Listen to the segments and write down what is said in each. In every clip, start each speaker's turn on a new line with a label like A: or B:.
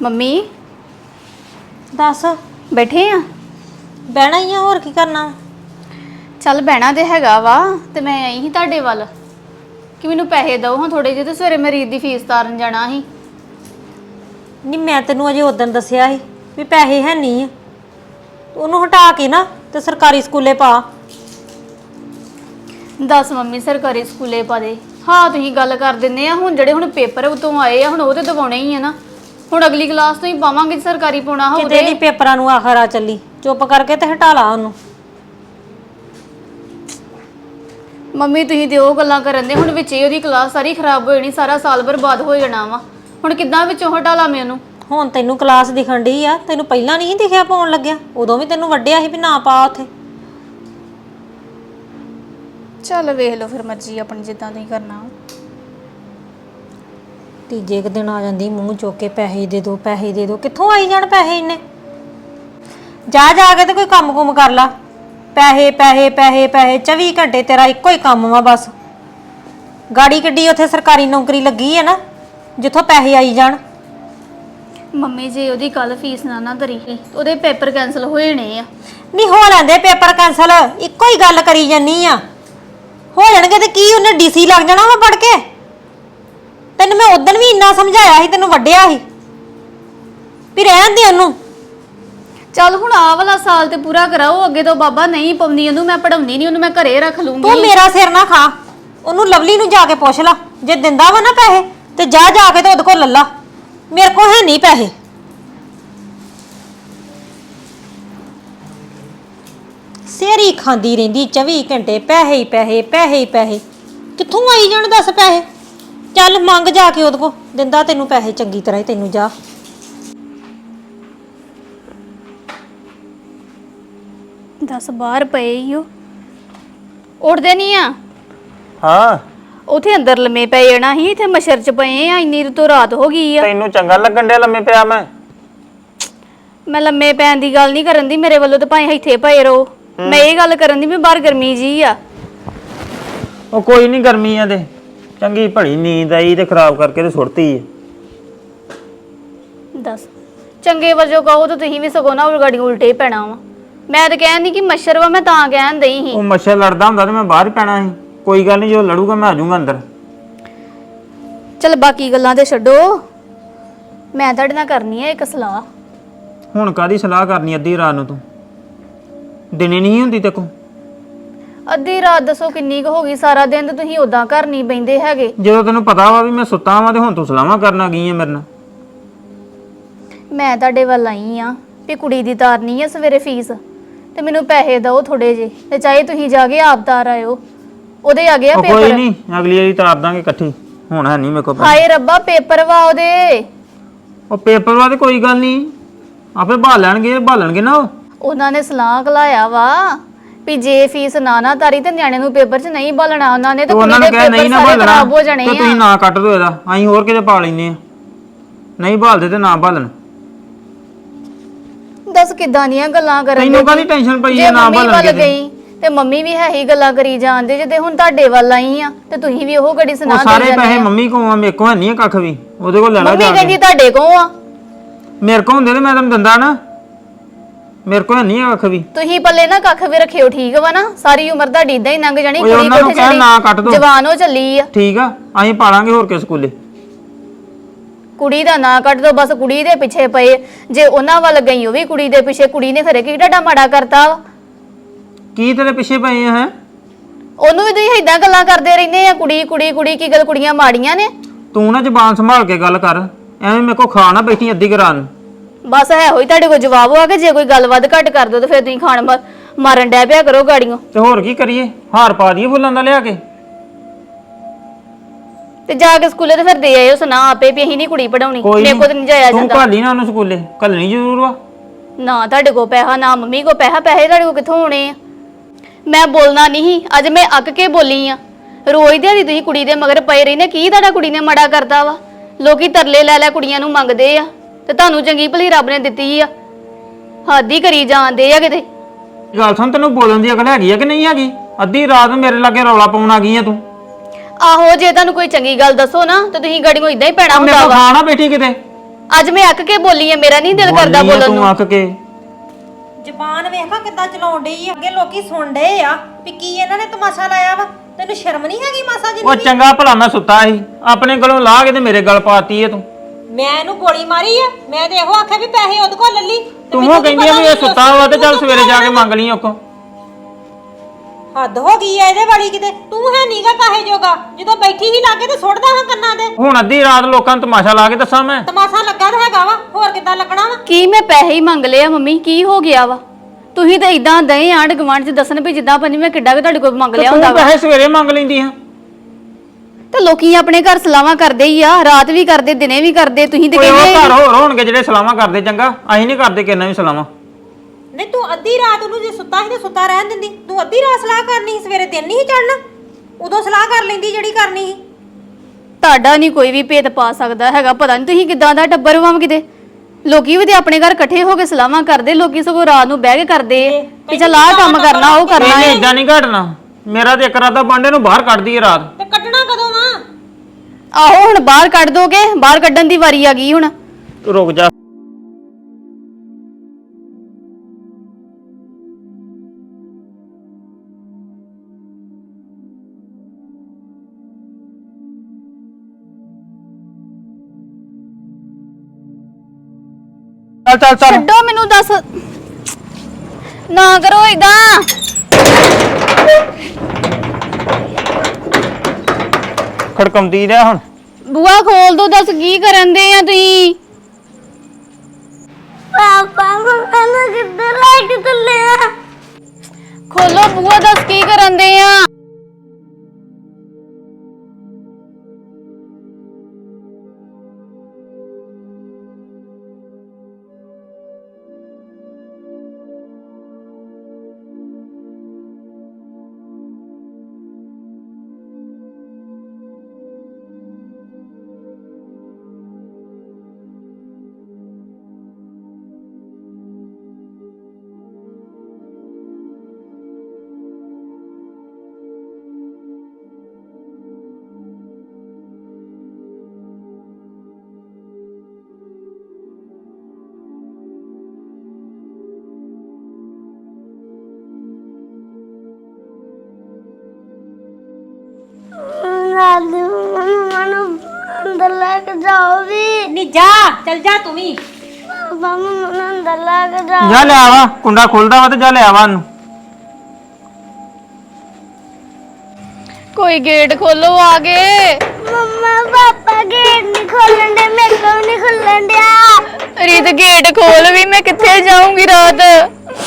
A: Mummy
B: ਦੱਸ
A: ਬੈਠੇ ਆ?
B: ਬਹਿਣਾ ਹੀ ਆ ਹੋਰ ਕੀ ਕਰਨਾ?
A: ਚੱਲ ਬਹਿਣਾ ਤੇ ਹੈਗਾ ਵਾ ਤੇ ਮੈਂ ਆਈ ਸੀ ਤੁਹਾਡੇ ਵੱਲ। ਕਿ ਮੈਨੂੰ ਪੈਸੇ ਦਿਓ ਹਾਂ ਥੋੜੇ ਜਿਹੇ ਤੇ ਸਵੇਰੇ ਮਰੀਜ਼ ਦੀ ਫੀਸ ਤਾਰਨ ਜਾਣਾ ਸੀ।
B: ਨਹੀਂ ਮੈਂ ਤੈਨੂੰ ਅਜੇ ਉਦੋਂ ਦੱਸਿਆ ਸੀ ਵੀ ਪੈਸੇ ਹੈ ਨਹੀਂ ਆ। ਉਹਨੂੰ ਹਟਾ ਕੇ ਨਾ ਤੇ ਸਰਕਾਰੀ ਸਕੂਲੇ ਪਾ।
A: ਦੱਸ ਮੰਮੀ ਸਰਕਾਰੀ ਸਕੂਲੇ ਪਾ ਦੇ। ਹਾਂ ਤੁਸੀਂ ਗੱਲ ਕਰ ਦਿੰਦੇ ਆ ਹੁਣ ਜਿਹੜੇ ਹੁਣ ਪੇਪਰ ਉਤੋਂ ਆਏ ਆ ਹੁਣ ਉਹ ਤੇ ਦਿਵਾਉਣੇ ਹੀ ਆ ਨਾ। ਹੁਣ ਅਗਲੀ ਕਲਾਸ ਤੋਂ ਹੀ ਪਾਵਾਂਗੇ ਜੇ ਸਰਕਾਰੀ ਪਾਉਣਾ
B: ਕਿਤੇ
A: ਹੋਵੇ
B: ਨਹੀਂ ਪੇਪਰਾਂ ਨੂੰ ਆਖਰ ਆ ਚੱਲੀ। ਚੁੱਪ ਕਰਕੇ ਤੇ ਹਟਾ ਲਾ ਉਹਨੂੰ।
A: ਮੰਮੀ ਤੁਸੀਂ ਤੇ ਉਹ ਗੱਲਾਂ ਕਰਨ ਦੇ ਹੁਣ ਵਿੱਚ ਹੀ ਉਹਦੀ ਕਲਾਸ ਸਾਰੀ ਖਰਾਬ ਹੋ ਜਾਣੀ ਸਾਰਾ ਸਾਲ ਬਰਬਾਦ ਹੋ ਜਾਣਾ ਵਾ। ਹੁਣ ਕਿੱਦਾਂ ਵਿੱਚੋਂ ਹਟਾ ਲਾ ਮੈਂ ਉਹਨੂੰ?
B: ਹੁਣ ਤੈਨੂੰ ਕਲਾਸ ਦਿਖਣ ਡਈ ਆ ਤੈਨੂੰ ਪਹਿਲਾਂ ਨਹੀਂ ਦਿਖਿਆ ਪਾਉਣ ਲੱਗਿਆ ਉਦੋਂ ਵੀ ਤੈਨੂੰ ਵੱਡਿਆ ਸੀ ਵੀ ਨਾ ਪਾ ਉੱਥੇ।
A: ਚੱਲ ਵੇਖ ਲਓ ਫਿਰ ਮਰਜ਼ੀ ਆਪਣੀ ਜਿੱਦਾਂ ਤੁਸੀਂ ਕਰਨਾ।
B: ਤੀਜੇ ਕੁ ਦਿਨ ਆ ਜਾਂਦੀ ਮੂੰਹ ਚੁੱਕ ਕੇ ਪੈਸੇ ਦੇ ਦਿਓ ਪੈਸੇ ਦੇ ਦਿਓ ਕਿੱਥੋਂ ਆਈ ਜਾਣ ਪੈਸੇ ਇੰਨੇ? ਜਾ ਜਾ ਕੇ ਤੇ ਕੋਈ ਕੰਮ ਕੁਮ ਕਰ ਲਾ। ਪੈਸੇ ਪੈਸੇ ਪੈਸੇ ਪੈਸੇ 24 ਘੰਟੇ ਤੇਰਾ ਇੱਕੋ ਹੀ ਕੰਮ ਵਾ ਬਸ। ਗਾੜੀ ਕਿੱਡੀ ਉੱਥੇ ਸਰਕਾਰੀ ਨੌਕਰੀ ਲੱਗੀ ਹੈ ਨਾ ਜਿੱਥੋਂ ਪੈਸੇ ਆਈ ਜਾਣ।
A: ਮੰਮੀ ਜੇ ਉਹਦੀ ਕੱਲ ਫੀਸ ਨਾ ਨਾ ਧਰੀ ਉਹਦੇ ਪੇਪਰ ਕੈਨਸਲ ਹੋ ਜਾਣੇ ਆ।
B: ਨਹੀਂ ਹੋ ਲੈਂਦੇ ਪੇਪਰ ਕੈਨਸਲ ਇੱਕੋ ਹੀ ਗੱਲ ਕਰੀ ਜਾਨੀ ਆ। ਹੋ ਜਾਣਗੇ ਤੇ ਕੀ ਉਹਨੇ ਡੀਸੀ ਲੱਗ ਜਾਣਾ ਵਾ ਪੜ ਕੇ? ਤੈਨੂੰ ਮੈਂ ਉਦੋਂ ਵੀ ਇੰਨਾ ਸਮਝਾਇਆ ਸੀ ਤੈਨੂੰ ਵੱਡਿਆ ਸੀ। ਵੀ ਰਹਿਣ ਦੇ ਉਹਨੂੰ।
A: ਚੱਲ ਹੁਣ ਆਹ ਵਾਲਾ ਸਾਲ ਤੇ ਪੂਰਾ ਕਰਾਓ ਅੱਗੇ ਤੋਂ ਬਾਬਾ ਨਹੀਂ ਪਾਉਂਦੀ ਉਹਨੂੰ ਮੈਂ ਪੜਾਉਂਦੀ ਨਹੀਂ ਉਹਨੂੰ ਮੈਂ ਘਰੇ ਰੱਖ
B: ਤੂੰ
A: ਲੂੰਗੀ
B: ਮੇਰਾ ਸਿਰ ਨਾ ਖਾ। ਉਹਨੂੰ ਲਵਲੀ ਨੂੰ ਜਾ ਕੇ ਪੁੱਛ ਲਾ ਜੇ ਦਿੰਦਾ ਵਾ ਨਾ ਪੈਸੇ ਤੇ ਜਾ ਜਾ ਕੇ ਤੇ ਉਹਦੇ ਕੋਲ ਲੱਲਾ। ਮੇਰੇ ਕੋਲ ਹੈ ਨਹੀਂ ਪੈਸੇ। ਸੇਰੀ ਖਾਂਦੀ ਰਹਿੰਦੀ 24 ਘੰਟੇ ਪੈਸੇ ਹੀ ਪੈਸੇ ਪੈਸੇ ਹੀ ਪੈਸੇ। ਕਿੱਥੋਂ ਆਈ ਜਾਣ ਦੱਸ ਪੈਸੇ? ਚੱਲ ਮੰਗ ਜਾ ਕੇ ਉਹਦੇ ਕੋਲ। ਦਿੰਦਾ ਤੈਨੂੰ ਪੈਸੇ ਚੰਗੀ ਤਰ੍ਹਾਂ ਹੀ ਤੈਨੂੰ ਜਾ।
A: ਦਸ ਬਾਹਰ ਪਏ ਉਹ ਉੱਠਦੇ ਨਹੀਂ ਆ?
C: ਹਾਂ।
A: ਉਥੇ ਅੰਦਰ ਲੰਮੇ ਪੈ ਜਾਣਾ ਸੀ ਇੱਥੇ ਮਸ਼ਰ ਚ ਪਏ ਆ ਇੰਨੀ ਤੋਂ ਰਾਤ ਹੋ ਗਈ ਆ।
C: ਤੈਨੂੰ ਚੰਗਾ ਲੱਗਣ ਡਿਆ ਲੰਮੇ ਪਿਆ ਮੈਂ?
A: ਮੈਂ ਲੰਮੇ ਪੈਣ ਦੀ ਗੱਲ ਨਹੀਂ ਕਰਨ ਦੀ ਮੇਰੇ ਵੱਲੋਂ ਤਾਂ ਭਾਵੇਂ ਇੱਥੇ ਪਏ ਰਹੋ। ਮੈਂ ਇਹ ਗੱਲ ਕਰਨ ਦੀ ਵੀ ਬਾਹਰ ਗਰਮੀ ਜੀ ਆ।
C: ਉਹ ਕੋਈ ਨਹੀਂ ਗਰਮੀ ਆ ਤੇ। ਚੰਗੀ ਭਲੀ ਨੀਂਦ ਆਈ ਤੇ ਖਰਾਬ ਕਰਕੇ ਤੇ ਸੁੱਟਤੀ ਏ
A: ਦੱਸ। ਚੰਗੇ ਵਜੋਂ ਕਹੋ ਤਾਂ ਤੁਸੀਂ ਵੀ ਸਗੋਂ ਨਾ ਗਾੜੀ ਉਲਟੇ ਪੈਣਾ ਵਾ। ਮੈਂ ਤਾਂ ਕਹਿੰਦੀ ਕਿ ਮੱਛਰ ਵਾ ਮੈਂ ਤਾਂ ਕਹਿਣ ਦਈ ਸੀ।
C: ਉਹ ਮੱਛਰ ਲੜਦਾ ਹੁੰਦਾ ਤੇ ਮੈਂ ਬਾਹਰ ਹੀ ਪੈਣਾ ਸੀ। ਕੋਈ ਗੱਲ ਨਹੀਂ ਜੋ ਲੜੂਗਾ ਮੈਂ ਆ ਜਾਊਂਗਾ ਅੰਦਰ।
A: ਚਲ ਬਾਕੀ ਗੱਲਾਂ ਤੇ ਛੱਡੋ। ਮੈਂ ਤੁਹਾਡੇ ਨਾਲ ਕਰਨੀ ਹੈ ਇੱਕ ਸਲਾਹ।
C: ਹੁਣ ਕਾਦੀ ਸਲਾਹ ਕਰਨੀ ਅੱਧੀ ਰਾਤ ਨੂੰ ਤੂੰ? ਦਿਨੇ ਨਹੀਂ ਹੁੰਦੀ ਤੇ ਕੋ
A: ਅੱਧੀ ਰਾਤ ਦੱਸੋ ਕਿੰਨੀ ਕੁ ਹੋ ਗਈ ਸਾਰਾ ਦਿਨ ਤਾਂ ਤੁਸੀਂ ਉਦਾਂ ਘਰ ਨਹੀਂ ਬੈਂਦੇ ਹੈਗੇ?
C: ਜਦੋਂ ਤੈਨੂੰ ਪਤਾ ਵਾ ਵੀ ਮੈਂ ਸੁੱਤਾ ਵਾਂ ਤੇ ਹੁਣ ਤੂੰ ਸਲਾਹਾਂ ਕਰਨ ਆ ਗਈ ਏ ਮੇਰੇ ਨਾਲ?
A: ਮੈਂ ਤੁਹਾਡੇ ਵੱਲ ਆਈ ਆ ਵੀ ਕੁੜੀ ਦੀ ਤਾਰਨੀ ਆ ਸਵੇਰੇ ਫੀਸ। ਤੇ ਮੈਨੂੰ ਪੈਸੇ ਦਿਓ ਥੋੜੇ ਜੇ ਤੇ ਚਾਹੇ ਤੁਸੀਂ ਜਾ ਕੇ ਆਪ ਤਾਰ ਆਇਓ। ਉਹਦੇ ਆ ਗਿਆ
C: ਉਹ ਕੋਈ
A: ਪੇਪਰ?
C: ਨਹੀਂ ਅਗਲੀ ਵਾਰੀ ਤਾਰ ਦਾਂਗੇ ਇਕੱਠੀ। ਹੁਣ ਹੈ ਨਹੀਂ ਮੇਰੇ ਕੋਲ ਪੈਸੇ।
A: ਹਾਏ ਰੱਬਾ ਪੇਪਰ ਵਾ ਉਹਦੇ।
C: ਉਹ ਪੇਪਰ ਵਾ ਤੇ ਕੋਈ ਗੱਲ ਨਹੀਂ। ਆਪੇ ਭਾਲ ਲੈਣਗੇ ਭਾਲਣਗੇ ਨਾ ਉਹ।
A: ਉਹਨਾਂ ਨੇ ਸਲਾਹ ਕਲਾਇਆ ਵਾ। ਵੀ ਜੇ ਫੀਸ ਨਾ ਨਾ ਤਾਰੀ ਤੇ ਨਿਆਣੇ ਨੂੰ ਪੇਪਰ 'ਚ ਨਹੀਂ ਬਾਲਣਾ ਉਹਨਾਂ ਨੇ ਤੇ
C: ਉਹਨਾਂ ਨੇ ਕਿਹਾ ਨਹੀਂ ਨਾ ਭਾਲਣਾ
A: ਖਰਾਬ ਹੋ ਜਾਣੇ
C: ਤੇ ਤੁਸੀਂ
A: ਆ।
C: ਨਾ ਕੱਟ ਦਿਓ ਇਹਦਾ ਅਸੀਂ ਹੋਰ ਕਿਤੇ ਪਾ ਲੈਨੇ ਆ ਨਹੀਂ ਭਾਲਦੇ ਤੇ ਨਾ ਭਾਲਣ
A: ਦੱਸ ਕਿਦਾਂ ਦੀਆਂ ਗੱਲਾਂ ਕਰਨ
C: ਤੈਨੂੰ ਕਾਹਦੀ ਟੈਨਸ਼ਨ ਪਈ
A: ਜੇ
C: ਹੈ ਨਾ
A: ਮੰਮੀ
C: ਭਾਲਣ
A: ਵੱਲ ਗਈ ਤੇ ਮੰਮੀ ਵੀ ਹੈ ਹੀ ਗੱਲਾਂ ਕਰੀ ਜਾਂਦੇ ਜੇ ਤੇ ਹੁਣ ਤੁਹਾਡੇ ਵੱਲ ਆਈ ਆ ਤੇ ਤੁਸੀਂ ਵੀ ਉਹ ਗੜੀ
C: ਉਹ
A: ਸੁਣਾ ਦੇ
C: ਸਾਰੇ ਪੈਸੇ ਮੰਮੀ ਕੋਲ ਆ ਮੇਰੇ ਕੋਲ ਹੈ ਨਹੀਂ ਆ ਕੱਖ ਵੀ ਉਹਦੇ ਕੋਲ ਲੈ ਲੈ
A: ਮੰਮੀ
C: ਜਾ ਕੇ।
A: ਕਹਿੰਦੀ ਤੁਹਾਡੇ ਕੋਲ ਆ।
C: ਮੇਰੇ ਕੋਲ ਹੁੰਦੇ ਤੇ ਮੈਂ ਤੈਨੂੰ ਦਿੰਦਾ ਨਾ। ਮੇਰੇ ਕੋਲ ਨਹੀਂ ਆ ਕੱਖ ਵੀ।
A: ਤੁਸੀਂ ਪੱਲੇ ਨਾ ਕੱਖ ਵੀ ਰੱਖਿਓ ਠੀਕ ਵਾ ਨਾ? ਸਾਰੀ ਉਮਰ ਤੁਹਾਡੀ ਇਦਾਂ ਹੀ ਲੰਘ ਜਾਣੀ
C: ਓਏ
A: ਕੁੜੀ
C: ਉਹਨਾਂ ਨੂੰ
A: ਕੋਠੇ
C: ਕਹਿ ਨਾ ਕੱਟ ਦਿਓ।
A: ਜਵਾਨ ਹੋ ਚੱਲੀ ਆ।
C: ਠੀਕ ਆ ਅਸੀਂ ਪਾਲਾਂਗੇ ਹੋਰ ਕੇ ਸਕੂਲੇ?
A: ਕੁੜੀ ਦਾ ਨਾਂ ਕੱਢ ਦੋ ਬਸ ਕੁੜੀ ਦੇ ਪਿੱਛੇ ਪਏ। ਜੇ ਉਹਨਾਂ ਵੱਲ ਗਈ ਉਹ ਵੀ ਕੁੜੀ ਦੇ ਪਿੱਛੇ ਕੁੜੀ ਨੇ ਖਰੇ ਕੀ ਢਾਡਾ ਮਾੜਾ ਕਰਤਾ ਵਾ।
C: ਕੀ ਤੇਰੇ ਪਿੱਛੇ ਪਏ ਆ ਹੈ?
A: ਉਹਨੂੰ ਵੀ ਤੁਸੀਂ ਇਦਾਂ ਗੱਲਾਂ ਕਰਦੇ ਰਹਿੰਦੇ ਆ ਕੁੜੀ ਕੁੜੀ ਕੁੜੀ ਕੀ ਗੱਲ ਕੁੜੀਆਂ ਮਾੜੀਆਂ ਨੇ?
C: ਤੂੰ ਨਾ ਜ਼ਬਾਨ ਸੰਭਾਲ ਕੇ ਗੱਲ ਕਰ। ਐਵੇਂ ਮੇਰੇ ਕੋਲ ਖਾ ਨਾ ਬੈਠੀ ਅੱਧੀ ਗਰਾਂ ਨੂੰ।
A: ਬਸ ਹੈ ਹੋਈ ਤੁਹਾਡੇ ਕੋਲ ਜਵਾਬ ਹੋਆ ਕਿ ਜੇ ਕੋਈ ਗੱਲ ਵੱਧ ਘੱਟ ਕਰ ਦੋ ਤਾਂ ਫਿਰ ਤੁਸੀਂ ਖਾਣ ਮਾ- ਮਾਰਨ ਡੈ ਪਿਆ ਕਰੋ ਗਾੜੀਆਂ
C: ਤੇ ਹੋਰ ਕੀ ਕਰੀਏ? ਹਾਰ ਪਾ ਦਈਏ ਫੁੱਲਾਂ ਦਾ ਲਿਆ ਕੇ।
A: ਤੇ ਜਾ ਕੇ ਸਕੂਲੇ ਤੇ ਫਿਰ ਦੇ ਆਇਓ ਸੁਣਾ ਆਪੇ ਵੀ ਅਸੀਂ ਨਹੀਂ ਕੁੜੀ ਪੜਾਉਣੀ ਮੇਰੇ ਕੋਲ ਤਾਂ ਨਹੀਂ ਜਾਇਆ
C: ਤੂੰ
A: ਜਾਂਦਾ।
C: ਘੱਲੀ ਨਾ ਉਹਨੂੰ ਸਕੂਲੇ। ਘੱਲਣੀ ਜ਼ਰੂਰ ਵਾ।
A: ਨਾ ਤੁਹਾਡੇ ਕੋਲ ਪੈਸਾ ਨਾ ਮੰਮੀ ਕੋਲ ਪੈਸਾ ਪੈਸੇ ਤੁਹਾਡੇ ਕੋਲ ਕਿੱਥੋਂ ਆਉਣੇ ਆ? ਮੈਂ ਬੋਲਣਾ ਨਹੀਂ ਅੱਜ ਮੈਂ ਅੱਕ ਕੇ ਬੋਲੀ ਆ। ਰੋਜ਼ ਦਿਹਾੜੀ ਤੁਸੀਂ ਕੁੜੀ ਦੇ ਮਗਰ ਪਏ ਰਹਿੰਦੇ ਕੀ ਤੁਹਾਡਾ ਕੁੜੀ ਨੇ ਮੜਾ ਕਰਦਾ ਵਾ? ਲੋਕੀ ਤਰਲੇ ਲੈ ਲੈ ਕੁੜੀਆਂ ਨੂੰ ਮੰਗਦੇ ਆ। ਤੇ ਤੁਹਾਨੂੰ ਚੰਗੀ ਭਲੀ ਰੱਬ ਨੇ ਦਿੱਤੀ ਆ। ਹੱਦ ਕਰੀ ਜਾਂਦੇ ਆ ਕਿਤੇ।
C: ਗੱਲ ਸੁਣ ਤੈਨੂੰ ਬੋਲਣ ਦੀ ਅਕਲ ਹੈਗੀ ਆ ਕਿ ਨਹੀਂ ਹੈਗੀ? ਅੱਧੀ ਰਾਤ ਮੇਰੇ ਲਾਗੇ ਰੌਲਾ ਪਾਉਣ ਆ ਗਈ ਆ ਤੂੰ।
A: ਆਹੋ ਜੇ ਤੁਹਾਨੂੰ ਕੋਈ ਚੰਗੀ ਗੱਲ ਦੱਸੋ ਨਾ ਤੇ ਤੁਸੀਂ ਗੜੀਆਂ ਇਦਾਂ ਹੀ ਪੈਣਾ
C: ਮੇਰੇ
A: ਹੁੰਦਾ
C: ਕੋਲ
A: ਵਾ।
C: ਖਾ ਨਾ ਬੈਠੀ ਕਿਤੇ?
A: ਅੱਜ ਮੈਂ ਅੱਕ ਕੇ ਬੋਲੀ ਆ ਮੇਰਾ ਨਹੀਂ ਦਿਲ ਕਰਦਾ
C: ਬੋਲੀ ਆ
A: ਬੋਲਣ
C: ਤੂੰ
A: ਨੂੰ।
C: ਅੱਕ ਕੇ।
B: ਜ਼ਬਾਨ ਵੇਖਾ ਕਿੱਦਾਂ ਚਲਾਉਣ ਡਈ ਆ। ਅੱਗੇ ਲੋਕੀ ਸੁਣ ਡਏ ਆ ਵੀ ਕੀ ਇਹਨਾਂ ਨੇ ਤਮਾਸ਼ਾ ਲਾਇਆ ਵਾ। ਤੈਨੂੰ ਸ਼ਰਮ ਨਹੀਂ ਹੈਗੀ ਮਾਸਾ ਜੀ
C: ਉਹ ਚੰਗਾ ਭਲਾ ਮੈਂ ਸੁੱਤਾ ਸੀ। ਆਪਣੇ ਗਲੋਂ ਲਾਹ ਕੇ ਤੇ ਮੇਰੇ ਗਲ ਪਾਤੀ ਏ ਤੂੰ।
B: ਮੈਂ ਇਹਨੂੰ ਗੋਲੀ ਮਾਰੀ ਆ ਮੈਂ ਤੇ ਇਹੋ ਆਖਿਆ ਵੀ ਪੈਸੇ ਉਹਦੇ ਕੋਲ ਲੱਲੀ ਤੇ
C: ਤੂੰ ਉਹ ਕਹਿੰਦੀ ਆ ਵੀ ਇਹ ਸੁੱਤਾ ਵਾ ਤੇ ਚੱਲ
B: ਤੂੰ
C: ਸਵੇਰੇ ਜਾ ਕੇ ਮੰਗ ਲਈ ਓਕੋ
B: ਹੱਦ ਹੋ ਗਈ ਆ ਇਹਦੇ ਵਾਲੀ ਕਿਤੇ ਤੂੰ ਹੈ ਨੀਗਾ ਕਾਹੇ ਜੋਗਾ ਜਦੋਂ ਬੈਠੀ ਹੀ ਲਾਗੇ ਤੇ ਸੁੱਟਦਾ ਹਾਂ ਕੰਨਾਂ ਦੇ।
C: ਹੁਣ ਅੱਧੀ ਰਾਤ ਲੋਕਾਂ ਨੂੰ ਤਮਾਸ਼ਾ ਲਾ ਕੇ ਦੱਸਾਂ ਮੈਂ।
B: ਤਮਾਸ਼ਾ ਲੱਗਾ ਤਾਂ ਹੈਗਾ ਵਾ ਹੋਰ ਕਿੱਦਾਂ ਲੱਗਣਾ ਵਾ?
A: ਕੀ ਮੈਂ ਪੈਸੇ ਹੀ ਮੰਗ ਲਏ ਆ ਮੰਮੀ ਕੀ ਹੋ ਗਿਆ ਵਾ? ਤੁਸੀਂ ਤਾਂ ਇਦਾਂ ਦਏ ਆਂਡ ਗਵਾਂਡ ਚ ਦੱਸਣ ਵੀ ਜਿੱਦਾਂ ਪੰਜ ਮੈਂ ਕਿੱਡਾ ਕਿ ਤੁਹਾਡੇ ਕੋਲ ਮੰਗ
C: ਤੇ
A: ਲਿਆ
C: ਤੂੰ
A: ਹੁੰਦਾ ਵਾ।
C: ਪੈਸੇ ਸਵੇਰੇ ਮੰਗ ਲੈਂਦੀ ਆ।
A: ਤੇ ਲੋਕੀ ਆਪਣੇ ਘਰ ਸਲਾਵਾਂ ਕਰਦੇ ਹੀ ਆ ਰਾਤ ਵੀ ਕਰਦੇ ਦਿਨੇ ਵੀ ਕਰਦੇ ਤੁਸੀਂ ਤੇ
C: ਕੋਈ ਉਹ
A: ਕਹਿੰਦੇ
C: ਘਰ ਹੋਰ ਹੋਣਗੇ ਜਿਹੜੇ ਸਲਾਮਾਂ ਕਰਦੇ ਚੰਗਾ। ਅਸੀਂ ਨਹੀਂ ਕਰਦੇ ਕਿੰਨਾ ਵੀ ਸਲਾਮਾਂ
B: ਨਹੀਂ ਤੂੰ ਅੱਧੀ ਰਾਤ ਨੂੰ ਜੇ ਸੁੱਤਾ ਸੀ ਤੇ ਸੁੱਤਾ ਰਹਿਣ ਦਿੰਦੀ। ਤੂੰ ਅੱਧੀ ਰਾਤ ਸਲਾਹ ਕਰਨੀ ਸੀ ਸਵੇਰੇ ਦਿਨ ਨਹੀਂ ਚੜਨਾ ਉਦੋਂ ਸਲਾਹ ਕਰ ਲੈਂਦੀ ਜਿਹੜੀ ਕਰਨੀ ਸੀ।
A: ਤੁਹਾਡਾ ਨਹੀਂ ਕੋਈ ਵੀ ਭੇਤ ਪਾ ਸਕਦਾ ਹੈਗਾ ਪਤਾ ਨਹੀਂ ਤੁਸੀਂ ਕਿਦਾਂ ਦਾ ਟੱਬਰ ਵਾਂ ਕਿਤੇ। ਲੋਕੀ ਵੀ ਤੇ ਆਪਣੇ ਘਰ ਇਕੱਠੇ ਹੋ ਕੇ ਸਲਾਹਾਂ ਕਰਦੇ ਲੋਕੀ ਸਗੋਂ ਰਾਤ ਨੂੰ ਬਹਿ ਕੇ ਕਰਦੇ ਆ ਕਿ ਚੱਲ ਆਹ ਕੰਮ ਕਰਨਾ ਉਹ ਕਰਨਾ।
C: ਨਹੀਂ
A: ਹੈ।
C: ਇਦਾਂ ਨਹੀਂ ਘਟਣਾ। ਮੇਰਾ ਤੇ ਇੱਕ ਰਾਤਾ ਬਾਂਡੇ ਨੂੰ ਬਾਹਰ ਕੱਢਦੀ ਏ ਰਾਤ।
B: ਕਦੋਂ ਵਾ
A: ਆਹੋ ਹੁਣ ਬਾਹਰ ਕੱਢ ਦੋਗੇ ਬਾਹਰ ਕੱਢਣ ਦੀ ਵਾਰੀ ਆ ਗਈ ਹੁਣ।
C: ਰੁਕ ਜਾ। ਚੱਲ ਚੱਲ ਚੱਲ।
A: ਛੱਡੋ ਮੈਨੂੰ ਦੱਸ। ਨਾ ਕਰੋ ਇਦਾਂ
C: ਖੜਕਮਦੀ ਰਿਹਾ ਹੁਣ।
A: ਬੂਆ ਖੋਲ ਦੋ ਦੱਸ ਕੀ ਕਰਨ ਦੇ ਆ ਤੁਸੀਂ?
D: ਪਾਪਾ ਮੈਨੂੰ ਕਿੱਧਰ ਲੈ ਕੇ ਚੱਲੇ ਆ?
A: ਖੋਲੋ ਬੂਆ ਦੱਸ ਕੀ ਕਰਨ ਦੇ ਆ?
D: ਅੰਦਰ ਲੈ ਕੇ ਜਾਓ ਵੀ।
B: ਨਹੀਂ ਜਾ ਚੱਲ ਜਾ ਤੂੰ ਵੀ।
D: ਪਾਪਾ ਮੈਨੂੰ ਅੰਦਰ ਲੈ ਕੇ ਜਾਓ।
C: ਜਾ ਲੈ ਆਵਾ ਕੁੰਡਾ ਖੁੱਲਦਾ ਵਾ ਤੇ ਜਾ ਲੈ ਆਵਾ ਉਹਨੂੰ।
A: ਕੋਈ ਗੇਟ ਖੋਲੋ ਆ ਗਏ
D: ਮੰਮਾ ਪਾਪਾ ਗੇਟ ਨਹੀਂ ਖੋਲਣ ਦੇ ਮੇਰੇ ਕੋਲ ਨਹੀਂ ਖੁੱਲਣ ਡਿਆ।
A: ਰੀਤ ਗੇਟ ਖੋਲ ਵੀ ਮੈਂ ਕਿੱਥੇ ਜਾਊਂਗੀ ਰਾਤ?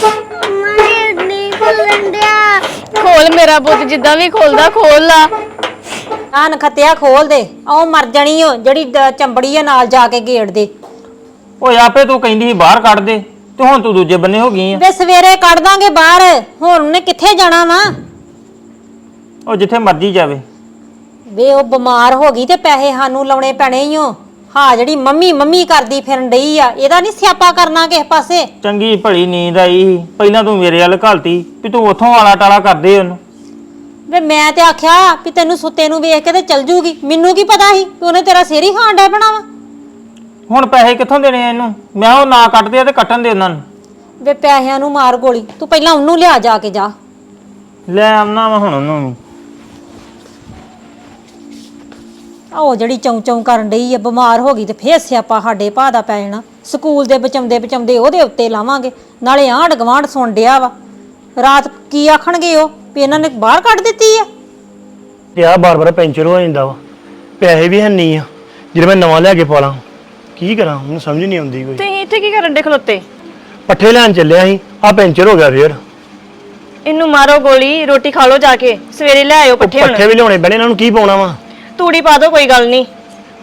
D: ਮੰਮਾ ਗੇਟ ਨਹੀਂ ਖੁੱਲਣ ਡਿਆ।
A: ਖੋਲ ਮੇਰਾ ਪੁੱਤ ਜਿੱਦਾਂ ਵੀ ਖੋਲਦਾ ਖੋਲ ਲਾ।
B: ਆ ਨਖੱਤਿਆ ਖੋਲ ਦੇ ਉਹ ਮਰ ਜਾਣੀ ਓ ਜਿਹੜੀ ਦ- ਚੰਬੜੀ ਆ ਨਾਲ ਜਾ ਕੇ ਗੇੜ ਦੇ।
C: ਓਏ ਆਪੇ ਤੂੰ ਕਹਿੰਦੀ ਸੀ ਬਾਹਰ ਕੱਢ ਦੇ ਤੇ ਹੁਣ ਤੂੰ ਦੂਜੇ ਬੰਨੇ ਹੋ ਗਈ ਆ।
B: ਵੇ ਸਵੇਰੇ ਕੱਢ ਦਾਂਗੇ ਬਾਹਰ ਹੁਣ ਉਹਨੇ ਕਿੱਥੇ ਜਾਣਾ ਵਾ?
C: ਉਹ ਜਿੱਥੇ ਮਰਜ਼ੀ ਜਾਵੇ।
B: ਵੇ ਉਹ ਬਿਮਾਰ ਹੋ ਗਈ ਤੇ ਪੈਸੇ ਸਾਨੂੰ ਲਾਉਣੇ ਪੈਣੇ ਈ ਓ। ਹਾਂ ਜਿਹੜੀ ਮੰਮੀ ਮੰਮੀ ਕਰਦੀ ਫਿਰਨ ਡਈ ਆ ਇਹਦਾ ਨਹੀਂ ਸਿਆਪਾ ਕਰਨਾ ਕਿਸੇ ਪਾਸੇ?
C: ਚੰਗੀ ਭਲੀ ਨੀਂਦ ਆਈ ਸੀ। ਪਹਿਲਾਂ ਤੂੰ ਮੇਰੇ ਵੱਲ ਘਲਤੀ ਵੀ ਤੂੰ ਉਥੋਂ ਆਲਾ ਟਾਲਾ ਕਰਦੇ ਉਹਨੂੰ।
B: ਵੇ ਮੈਂ ਤੇ ਆਖਿਆ ਵੀ ਤੈਨੂੰ ਸੁੱਤੇ ਨੂੰ ਵੇਖ ਕੇ ਤੇ ਚੱਲ ਜੂਗੀ। ਮੈਨੂੰ ਕੀ ਪਤਾ ਸੀ ਕਿ ਉਹਨੇ ਤੇਰਾ ਸਿਰ ਹੀ ਖਾਣ ਡੈ ਬਣਾ ਵਾ?
C: ਹੁਣ ਪੈਸੇ ਕਿੱਥੋਂ ਦੇਣੇ ਆ ਇਹਨੂੰ? ਮੈਂ ਉਹ ਨਾ ਕੱਟਦੇ ਆ ਤੇ ਕੱਟਣ ਦੇ ਉਹਨਾਂ ਨੂੰ।
B: ਵੇ ਪੈਸਿਆਂ ਨੂੰ ਮਾਰ ਗੋਲੀ ਤੂੰ ਪਹਿਲਾਂ ਉਹਨੂੰ ਲਿਆ ਜਾ ਕੇ ਜਾ।
C: ਲੈ ਆਉਣਾ ਵਾ ਹੁਣ ਉਹਨੂੰ ਵੀ।
B: ਆ ਉਹ ਜਿਹੜੀ ਚੌਂ ਚੌਂ ਕਰਨ ਡਈ ਆ ਬਿਮਾਰ ਹੋ ਗਈ ਤੇ ਫੇਰ ਸਿਆਪਾ ਸਾਡੇ ਭਾ ਦਾ ਪੈ ਜਾਣਾ। ਸਕੂਲ ਦੇ ਬਚਾਉਂਦੇ ਬਚਾਉਂਦੇ ਉਹਦੇ ਉੱਤੇ ਲਾਵਾਂਗੇ ਨਾਲੇ ਆਂਢ ਗਵਾਂਢ ਸੁਣ ਡਿਆ ਵਾ। ਰਾਤ ਕੀ ਆਖਣਗੇ ਉਹ? ਵੀ ਇਹਨਾਂ ਨੇ ਬਾਹਰ ਕੱਢ ਦਿੱਤੀ ਆ?
E: ਤੇ ਆ ਬਾਰ-ਬਾਰ ਪੈਂਚਰ ਹੋ ਜਾਂਦਾ ਵਾ। ਪੈਸੇ ਵੀ ਹੈ ਨਹੀਂ ਆ। ਜਿਹੜੇ ਮੈਂ ਨਵਾਂ ਲਿਆ ਕੇ ਪਾ ਲਾਂ ਕੀ ਕਰਾਂ? ਮੈਨੂੰ ਸਮਝ ਨਹੀਂ ਆਉਂਦੀ ਕੋਈ।
F: ਤੁਸੀਂ ਇੱਥੇ ਕੀ ਕਰਨ ਦੇ ਖਲੋਤੇ?
E: ਪੱਠੇ ਲੈਣ ਚੱਲਿਆ ਸੀ। ਆ ਪੈਂਚਰ ਹੋ ਗਿਆ ਫੇਰ।
F: ਇਹਨੂੰ ਮਾਰੋ ਗੋਲੀ ਰੋਟੀ ਖਾ ਲਓ ਜਾ ਕੇ। ਸਵੇਰੇ ਲੈ ਆਇਓ ਪੱਠੇ
E: ਪੱਠੇ ਵੀ ਲਿਆਉਣੇ ਪੈਣੇ ਇਹਨਾਂ ਨੂੰ ਕੀ ਪਾਉਣਾ ਵਾ?
F: ਤੂੜੀ ਪਾ ਦਿਓ ਕੋਈ ਗੱਲ ਨਹੀਂ।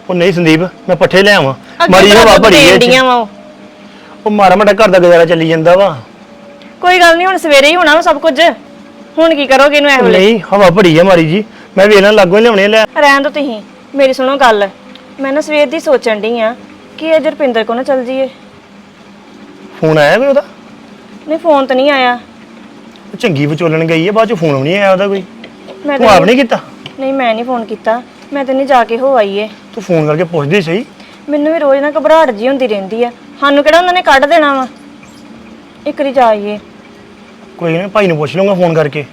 E: ਉਹ ਨਹੀਂ ਸੰਦੀਪ ਮੈਂ ਪੱਠੇ ਲੈ ਆਵਾਂ। ਮਾਰੀ ਹਵਾ ਭਰੀ
F: ਦੇਣ
E: ਇਹ 'ਚ।
F: ਡੀਆਂ ਵਾ ਉਹ।
E: ਮਾਰਾ ਮਟਾ ਘਰ ਦਾ ਗੁਜ਼ਾਰਾ ਚੱਲੀ ਜਾਂਦਾ ਵਾ।
F: ਕੋਈ ਗੱਲ ਨਹੀਂ ਹੁਣ ਸਵੇਰੇ ਹੀ ਹੋਣਾ ਵਾ ਸਭ ਕੁਝ। ਹੁਣ ਕੀ ਕਰੋਗੇ ਇਹਨੂੰ ਇਹ ਵੇਲੇ
E: ਨਹੀਂ ਹਵਾ ਭਰੀ ਆ ਮਾਰੀ ਜੀ। ਮੈਂ ਵੇਖਣਾ ਲੱਗੋ ਲਿਆਉਣੇ ਲੈ।
F: ਰਹਿਣ ਦੋ ਤੁਸੀਂ ਮੇਰੀ ਸੁਣੋ ਗੱਲ। ਮੈਂ ਨਾ ਸਵੇਰ ਦੀ ਸੋਚਣ ਡਈ ਆ ਕਿ ਅਜਰ ਰਪਿੰਦਰ ਕੋ ਨਾ ਚੱਲ ਜੀਏ
E: ਫੋਨ ਆਇਆ ਕੋਈ ਉਹਦਾ?
F: ਨਹੀਂ ਫੋਨ ਤਾਂ ਨਹੀਂ ਆਇਆ।
E: ਉਹ ਚੰਗੀ ਵਿਚੋਲਣ ਗਈ ਆ ਬਾਅਦ ਚ ਫੋਨ ਵੀ ਨਹੀਂ ਆਇਆ ਉਹਦਾ ਕੋਈ।
F: ਮੈਂ
E: ਤੂੰ
F: ਤਾਂ
E: ਆਪ ਨਹੀਂ ਕੀਤਾ?
F: ਨਹੀਂ ਮੈਂ ਨਹੀਂ ਫੋਨ ਕੀਤਾ। ਮੈਂ ਤਾਂ ਨਹੀਂ ਜਾ ਕੇ ਹੋ ਆਈ ਏ
E: ਤੂੰ ਫੋਨ ਕਰਕੇ ਪੁੱਛਦੀ ਸਹੀ।
F: ਮੈਨੂੰ ਵੀ ਰੋਜ਼ ਨਾ ਘਬਰਾਹਟ ਜੀ ਹੁੰਦੀ ਰਹਿੰਦੀ ਆ। ਸਾਨੂੰ ਕਿਹੜਾ ਉਹਨਾਂ ਨੇ ਕੱਢ ਦੇਣਾ ਵਾ? ਇੱਕ ਵਾਰੀ
E: ਕੋਈ ਨਹੀਂ ਭਾਈ ਨੂੰ ਪੁੱਛ ਲਵਾਂਗਾ ਫੋਨ ਕਰਕੇ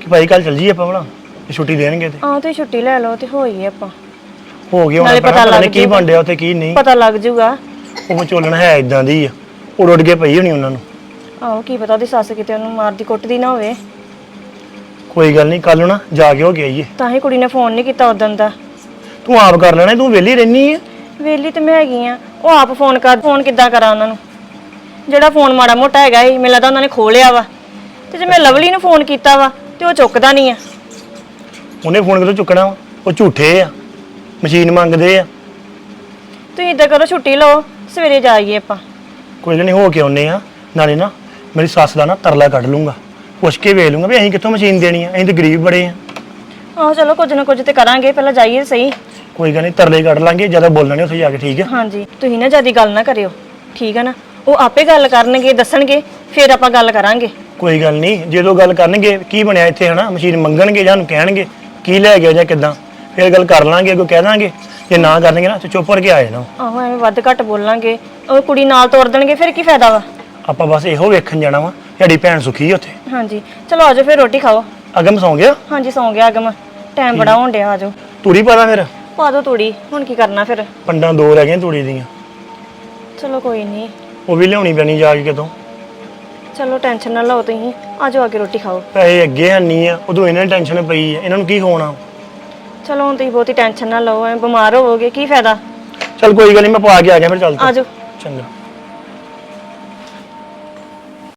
E: ਕਿ ਭਾਈ ਕੱਲ ਚੱਲ ਜੀ ਆਪਾਂ ਭਲਾ ਜੇ ਛੁੱਟੀ ਦੇਣਗੇ ਤੇ।
F: ਆਹ ਤੁਸੀਂ ਛੁੱਟੀ ਲੈ ਲਓ ਤੇ ਹੋਈਏ ਆਪਾਂ।
E: ਹੋ ਗਿਆ
F: ਨਾਲੇ
E: ਹੁਣ
F: ਪਤਾ
E: ਪਤਾ
F: ਲੱਗ
E: ਨਹੀਂ ਕੀ
F: ਜਾਊਗਾ।
E: ਰਿਹਾ ਉੱਥੇ ਕੀ ਨਹੀਂ।
F: ਪਤਾ ਲੱਗ ਜਾਊਗਾ
E: ਉਹ ਵਿਚੋਲਣ ਹੈ ਇਦਾਂ ਦੀ ਆ ਉਹ ਉੱਡ ਕੇ ਪਈ ਹੋਣੀ ਉਹਨਾਂ ਨੂੰ।
F: ਆਹੋ ਕੀ ਪਤਾ ਉਹਦੀ ਸੱਸ ਕਿਤੇ ਉਹਨੂੰ ਮਾਰਦੀ ਕੁੱਟਦੀ ਨਾ ਹੋਵੇ।
E: ਕੋਈ ਗੱਲ ਨਹੀਂ ਕੱਲ ਨਾ ਜਾ ਕੇ ਹੋ ਕੇ ਆਈਏ।
F: ਤਾਂ ਹੀ ਕੁੜੀ ਨੇ ਫੋਨ ਨਹੀਂ ਕੀਤਾ ਉਦੋਂ ਦਾ।
E: ਤੂੰ ਆਪ ਕਰ ਲੈਣਾ ਤੂੰ ਵਿਹਲੀ ਰਹਿਨੀ ਆ।
F: ਵੇਲੀ ਤੇ ਮੈਂ ਹੈਗੀ ਆ। ਉਹ ਆਪ ਫੋਨ ਕਰ ਫੋਨ ਕਿੱਦਾਂ ਕਰਾਂ ਉਹਨਾਂ ਨੂੰ? ਜਿਹੜਾ ਫੋਨ ਮਾੜਾ ਮੋਟਾ ਹੈਗਾ ਈ ਮੈਨੂੰ ਲੱਗਦਾ ਉਹਨਾਂ ਨੇ ਖੋਹ ਲਿਆ ਵਾ। ਤੇ ਜੇ ਮੈਂ ਲਵਲੀ ਨੂੰ ਫੋਨ ਕੀਤਾ ਵਾ ਤੇ ਉਹ ਚੁੱਕਦਾ ਨਹੀਂ ਆ।
E: ਉਹਨੇ ਫੋਨ ਕਿਤੋਂ ਚੁੱਕਣਾ ਵਾ? ਉਹ ਝੂਠੇ ਆ। ਮਸ਼ੀਨ ਮੰਗਦੇ ਆ।
F: ਤੁਸੀਂ ਇਦਾਂ ਕਰੋ ਛੁੱਟੀ ਲਓ ਸਵੇਰੇ ਜਾਈਏ ਆਪਾਂ।
E: ਕੋਈ ਗੱਲ ਨਹੀਂ ਹੋ ਕੇ ਆਉਨੇ ਆ। ਨਾਲੇ ਨਾ ਮੇਰੀ ਸੱਸ ਦਾ ਨਾ ਤਰਲਾ ਕੱਢ ਲੂੰਗਾ। ਪੁੱਛ ਕੇ ਵੇਖ ਲੂੰਗਾ ਵੀ ਅਸੀਂ ਕਿੱਥੋਂ ਮਸ਼ੀਨ ਦੇਣੀ ਆ? ਅਸੀਂ ਤਾਂ ਗਰੀਬ ਬੜੇ ਆ।
F: ਆਹੋ ਚਲੋ ਕੁਝ ਨਾ ਕੁਝ ਤੇ ਕਰਾਂਗੇ ਪਹਿਲਾਂ ਜਾਈਏ ਸਹੀ।
E: ਕੋਈ ਗੱਲ ਨਹੀਂ ਤਰਲੇ ਕੱਢ ਲਾਂਗੇ ਜ਼ਿਆਦਾ ਬੋਲਣਾ ਨਹੀਂ ਉੱਥੇ ਜਾ ਕੇ ਠੀਕ ਆ?
F: ਹਾਂਜੀ ਤੁਸੀਂ ਨਾ ਜਿਆਦੀ ਗੱਲ ਨਾ ਕਰਿਓ ਠੀਕ ਹੈ ਨਾ? ਉਹ ਆਪੇ ਗੱਲ ਕਰਨਗੇ ਦੱਸਣਗੇ ਫਿਰ ਆਪਾਂ ਗੱਲ ਕਰਾਂਗੇ।
E: ਕੋਈ ਗੱਲ ਨਹੀਂ ਜਦੋਂ ਗੱਲ ਕਰਨਗੇ ਕੀ ਬਣਿਆ ਇੱਥੇ ਹਨਾ? ਮਸ਼ੀਨ ਮੰਗਣਗੇ ਜਾਂ ਉਹਨੂੰ ਕਹਿਣਗੇ ਕੀ ਲੈ ਗਿਆ ਜਾਂ ਕਿੱਦਾਂ? ਫਿਰ ਗੱਲ ਕਰ ਲਾਂਗੇ ਅੱਗੋਂ ਕਹਿ ਦਾਂਗੇ। ਜੇ ਨਾ ਕਰਨਗੇ ਨਾ ਤੇ ਚੁੱਪ ਕਰਕੇ ਆ ਜਾਣਾ।
F: ਆਹੋ ਐਵੇਂ ਵੱਧ ਘੱਟ ਬੋਲਾਂਗੇ। ਉਹ ਕੁੜੀ ਨਾਲ ਤੋਰ ਦੇਣਗੇ ਫਿਰ ਕੀ ਫਾਇਦਾ ਵਾ?
E: ਆਪਾਂ ਬਸ ਇਹੋ ਵੇਖਣ ਜਾਣਾ ਵਾ ਸਾਡੀ ਭੈਣ ਸੁਖੀ ਆ ਉੱਥੇ।
F: ਹਾਂਜੀ। ਚਲੋ ਆਜੋ ਫਿਰ ਰੋਟੀ ਖਾਓ।
E: ਅਗਮ ਸੌਂ ਗਿਆ?
F: ਹਾਂਜੀ ਸੌਂ ਗਿਆ ਅਗਮ। ਟਾਈਮ ਬੜਾ ਹੋਣ ਡਿਆ ਆਜੋ।
E: ਤੂੜੀ ਪਾਦਾ ਫਿਰ।
F: ਪਾ ਦੋ ਤੂੜੀ ਹੁਣ ਕੀ ਕਰਨਾ ਫਿਰ?
E: ਪੰਡਾਂ ਦੋ ਰਹਿ ਗਈਆਂ ਤੂੜੀ ਦੀਆਂ।
F: ਚਲੋ ਕੋਈ ਨਹੀਂ।
E: ਉਹ ਵੀ ਲਿਆਉਣੀ ਪੈਣੀ ਜਾ ਕੇ ਕਿਤੋਂ।
F: ਚਲੋ ਟੈਨਸ਼ਨ ਨਾ ਲਓ ਤੁਸੀਂ। ਆਜੋ ਆ ਕੇ ਰੋਟੀ ਖਾਓ।
E: ਪੈਸੇ ਅੱਗੇ ਹੰਨੀ ਆ ਉਦੋਂ ਇਹਨਾਂ ਦੀ ਟੈਨਸ਼ਨ ਪਈ ਆ। ਇਹਨਾਂ ਨੂੰ ਕੀ ਹੋਣਾ?
F: ਚਲੋ ਹੁਣ ਤੁਸੀਂ ਬਹੁਤੀ ਟੈਨਸ਼ਨ ਨਾ ਲਓ ਐ ਬਿਮਾਰ ਹੋਵੋਗੇ ਕੀ ਫਾਇਦਾ?
E: ਚੱਲ ਕੋਈ ਗੱਲ ਨਹੀਂ ਮੈਂ ਪਾ ਕੇ ਆ ਗਿਆ ਫਿਰ ਚੱਲ ਤੂੰ।
F: ਆਜੋ।
E: ਚੰਗਾ।